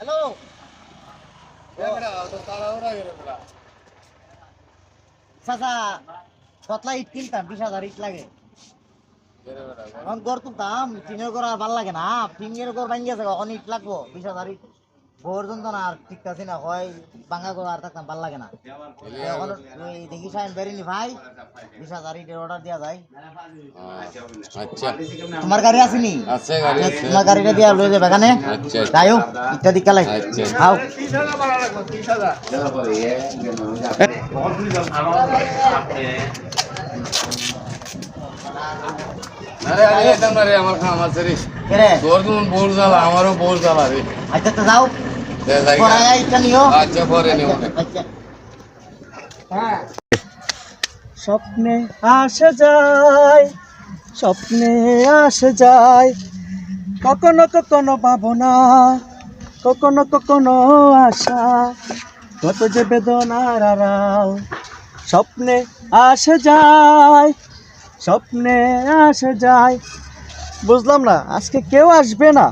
Hello চাচা ইট কিনতাম বিশ হাজার ইট লাগে এখন গড় তুলতাম টিনের ঘর আর ভালো লাগে না টিনের ইট লাগবো বিশ হাজার ইট জন্য না আর ঠিক আছে না হয় ভাঙা ঘর আর থাকতাম ভালো লাগে না। এখন ওই দেখি সাইন বেরিনি ভাই বিশ হাজার ইটের অর্ডার দেওয়া যায়। আচ্ছা। তোমার গাড়ি আসেনি আছে গাড়ি তোমার গাড়িটা দিয়া লয়ে যাবে এখানে। আচ্ছা যাই হোক ইত্যাদি দিকালাই আচ্ছা। খাও। আরে আরে একদম না রে আমার খাম আছে রে। তোর তো বোর জ্বালা আমারও বোর জ্বালা রে। আচ্ছা তো যাও। আচ্ছা নিও। আচ্ছা স্বপ্নে আসে যায় স্বপ্নে আসে যায়। কখনো কখনো ভাবনা কখনো কখনো আশা। কত যে বেদনার আড়াল। স্বপ্নে আসে যায় স্বপ্নে আসে যায়। বুঝলাম না আজকে কেউ আসবে না।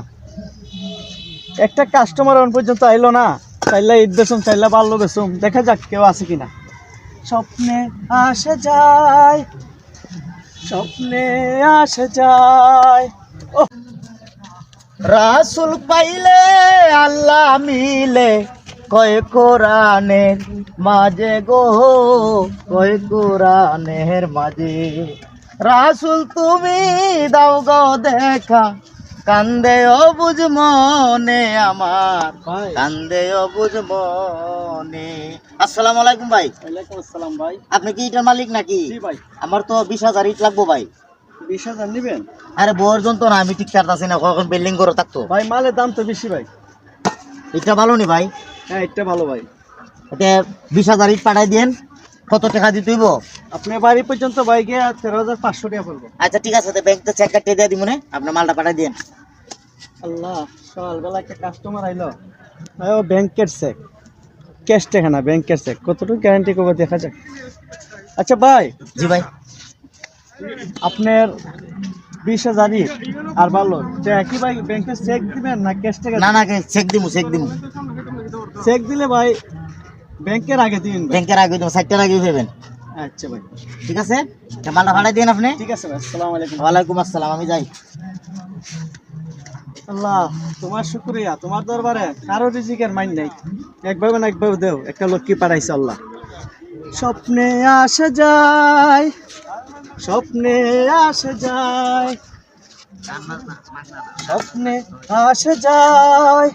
একটা কাস্টমার এখন পর্যন্ত আইলো না, চাইলে ঈদ বেসুম চাইলে বাল্য বেসুম দেখা যাক কেউ আছে কিনা। স্বপ্নে আসে যায়, স্বপ্নে আসে যায়। রাসুল পাইলে, আল্লাহ মিলে, কয় কোরআনের মাঝে গো, কয় কোরআনের মাঝে। রাসুল তুমি দাও গো দেখা কান্দে অবুজ মনে আমার। কান্দে অবুঝ মনে। আসসালামু আলাইকুম ভাই। ওয়ালাইকুম আসসালাম ভাই। আপনি কি ইটার মালিক নাকি? জি ভাই। আমার তো বিশ হাজার ইট লাগবো ভাই। বিশ হাজার নেবেন? আরে বউর জন্য না আমি ঠিক কাটতেছি না কখন বিল্ডিং করে থাকতো। ভাই মালের দাম তো বেশি ভাই। এটা ভালো নি ভাই? হ্যাঁ এটা ভালো ভাই। এটা বিশ হাজার ইট পাঠাই দিন কত টাকা দিতে হইব আপনি বাড়ি পর্যন্ত ভাই গিয়ে তেরো হাজার পাঁচশো টাকা পড়ব আচ্ছা ঠিক আছে ব্যাংকতে চেক কাটিয়ে দিয়ে দিব না। আপনার মালটা পাঠাই দিন আল্লাহ সকালবেলা একটা কাস্টমার আইলো। ভাই ও ব্যাংকের চেক ক্যাশ টাকা না ব্যাংকের চেক কতটুকু গ্যারান্টি করব দেখা যাক। আচ্ছা ভাই। জি ভাই। আপনার বিশ হাজার ইট আর ভালো কি ভাই ব্যাংকের চেক দিবেন না ক্যাশ টাকা না না চেক দিমু চেক দিমু। চেক দিলে ভাই ব্যাংকের আগে দিন ভাই। ব্যাংকের আগে দিব সাইটটার আগে দেবেন। আচ্ছা ভাই। ঠিক আছে? মালটা পাঠাই দিন আপনি। ঠিক আছে ভাই আসসালামু আলাইকুম। ওয়ালাইকুম আসসালাম আমি যাই। আল্লাহ তোমার শুক্রিয়া তোমার দরবারে কারও রিজিকের মাইন নাই। একভাবে না একভাবে দেও একটা লক্ষ্মী পাঠাইছে আল্লাহ। স্বপ্নে আসে যায় স্বপ্নে আসে যায়। স্বপ্নে আসে যায়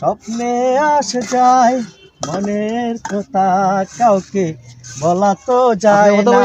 স্বপ্নে আসে যায়। মনের কথা কাউকে বলা তো যায় না।